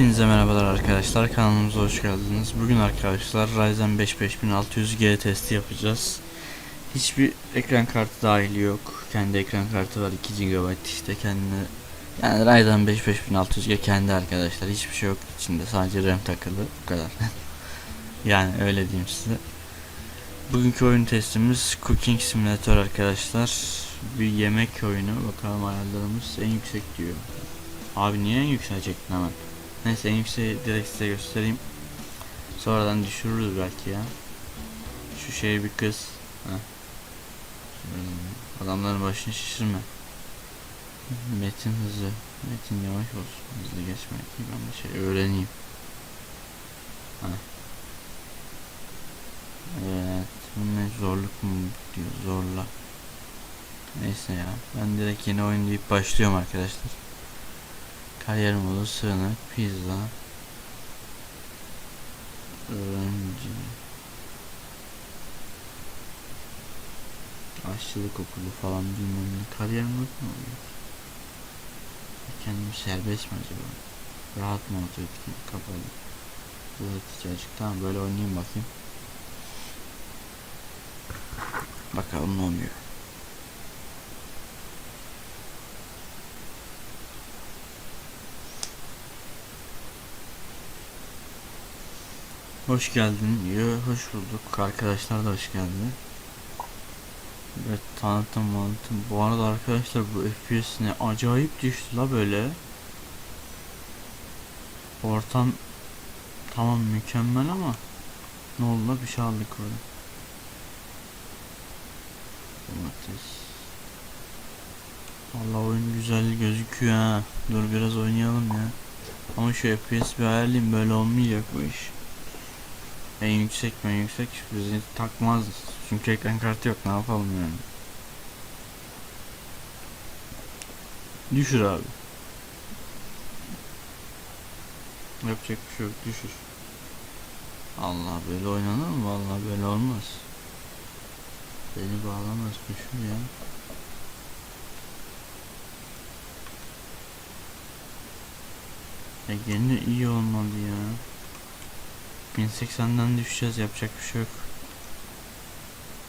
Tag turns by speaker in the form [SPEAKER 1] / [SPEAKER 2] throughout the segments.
[SPEAKER 1] Hepinize merhabalar arkadaşlar kanalımıza hoş geldiniz. Bugün arkadaşlar Ryzen 5 5600G testi yapacağız. Hiçbir ekran kartı dahili yok. Kendi ekran kartı var 2 GB işte kendi yani Ryzen 5 5600G kendi arkadaşlar. Hiçbir şey yok içinde sadece RAM takılı bu kadar. yani öyle diyeyim size. Bugünkü oyun testimiz Cooking Simulator arkadaşlar. Bir yemek oyunu. Bakalım ayarlarımız en yüksek diyor. Abi niye en yükseğe çektin hemen? Neyse en yükseği direkt size göstereyim. Sonradan düşürürüz belki ya. Şu şey bir kız. Heh. Hmm, Adamların başını şişirme. Metin hızı. Metin yavaş olsun. Hızlı geçmek. Ben de şey öğreneyim. Heh. Evet. Bu ne zorluk mu diyor. Zorla. Neyse ya. Ben direkt yeni oyun deyip başlıyorum arkadaşlar. Kariyer modu, sığınak, pizza, öğrenci, aşçılık okulu falan bilmem ne. Kariyer modu mu oluyor? Kendimi serbest mi acaba? Rahat mı etkin, kapalı. Öğretici açık. Tamam böyle oynayayım bakayım. Bakalım ne oluyor. Hoş geldin diyor. Hoş bulduk. Arkadaşlar da hoş geldi. Evet tanıtım manıtım. Bu arada arkadaşlar bu FPS ne acayip düştü la böyle. Ortam tamam mükemmel ama ne oldu la bir şey aldık orada. Domates. Allah oyun güzel gözüküyor ha. Dur biraz oynayalım ya. Ama şu FPS bir ayarlayayım böyle olmayacak bu iş. En yüksek en yüksek bizi takmaz. Çünkü ekran kartı yok ne yapalım yani. Düşür abi. Yapacak bir şey yok düşür. Allah böyle oynanır mı? Vallahi böyle olmaz. Beni bağlamaz düşür ya. Ya gene iyi olmalı ya. 1080'den düşeceğiz yapacak bir şey yok.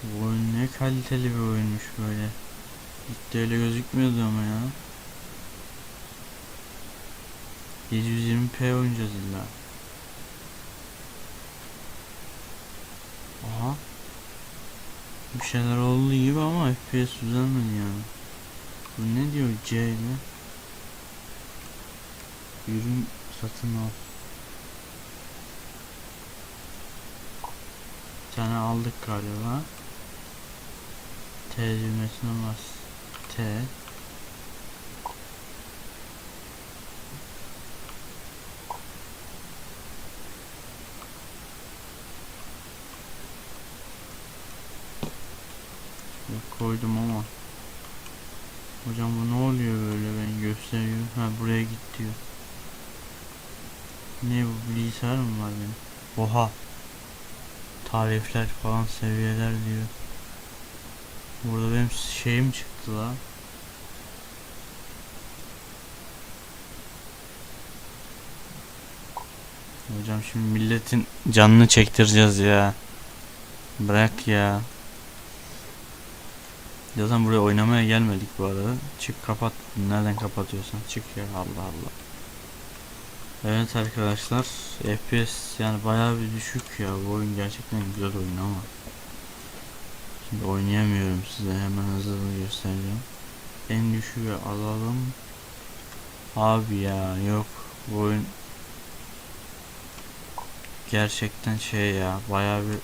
[SPEAKER 1] Bu oyun ne kaliteli bir oyunmuş böyle. Hiç de öyle gözükmüyordu ama ya. 720p oynayacağız illa. Aha. Bir şeyler oldu gibi ama FPS düzelmedi yani. Bu ne diyor C ile? Ürün satın al. Bir tane aldık galiba. T düğmesine. T. Koydum ama. Hocam bu ne oluyor böyle ben gösteriyor. Ha buraya git diyor. Ne bu bilgisayar mı var benim? Oha tarifler falan seviyeler diyor. Burada benim şeyim çıktı la. Hocam şimdi milletin canını çektireceğiz ya. Bırak ya. Zaten buraya oynamaya gelmedik bu arada. Çık kapat. Nereden kapatıyorsan çık ya Allah Allah. Evet arkadaşlar FPS yani bayağı bir düşük ya. Bu oyun gerçekten güzel oyun ama. Şimdi oynayamıyorum size hemen hızlı göstereceğim. En düşüğü alalım. Abi ya yok. Bu oyun Gerçekten şey ya bayağı bir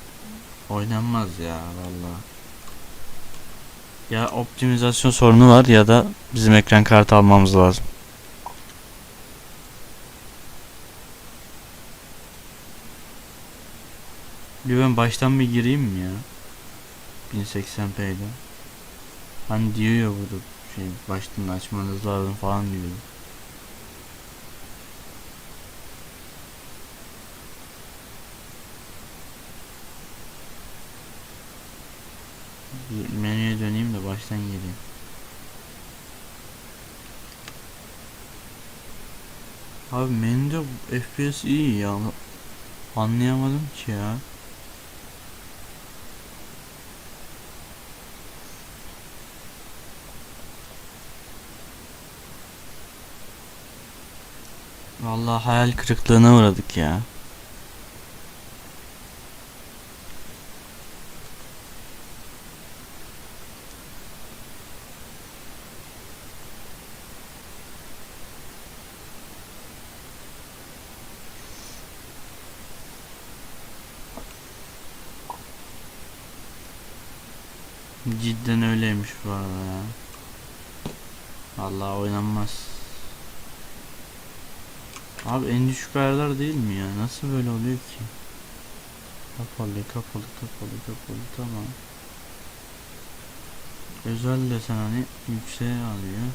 [SPEAKER 1] oynanmaz ya vallahi. Ya optimizasyon sorunu var ya da bizim ekran kartı almamız lazım Bir ben baştan bir gireyim mi ya? 1080p'de. Hani diyor ya burada şey baştan açmanız lazım falan diyor. Menüye döneyim de baştan gireyim. Abi menüde FPS iyi ya. Anlayamadım ki ya. Vallahi hayal kırıklığına uğradık ya. Cidden öyleymiş bu arada ya. Vallahi oynanmaz. Abi en düşük ayarlar değil mi ya? Nasıl böyle oluyor ki? Kapalı, kapalı, kapalı, kapalı. Tamam. Özel desen hani yükseğe alıyor.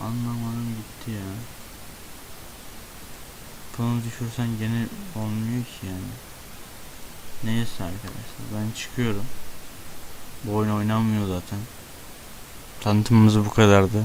[SPEAKER 1] Anlamadım gitti ya. Bunu düşürsen gene olmuyor ki yani. Neyse arkadaşlar ben çıkıyorum. Bu oyun oynanmıyor zaten. Tanıtımımız bu kadardı.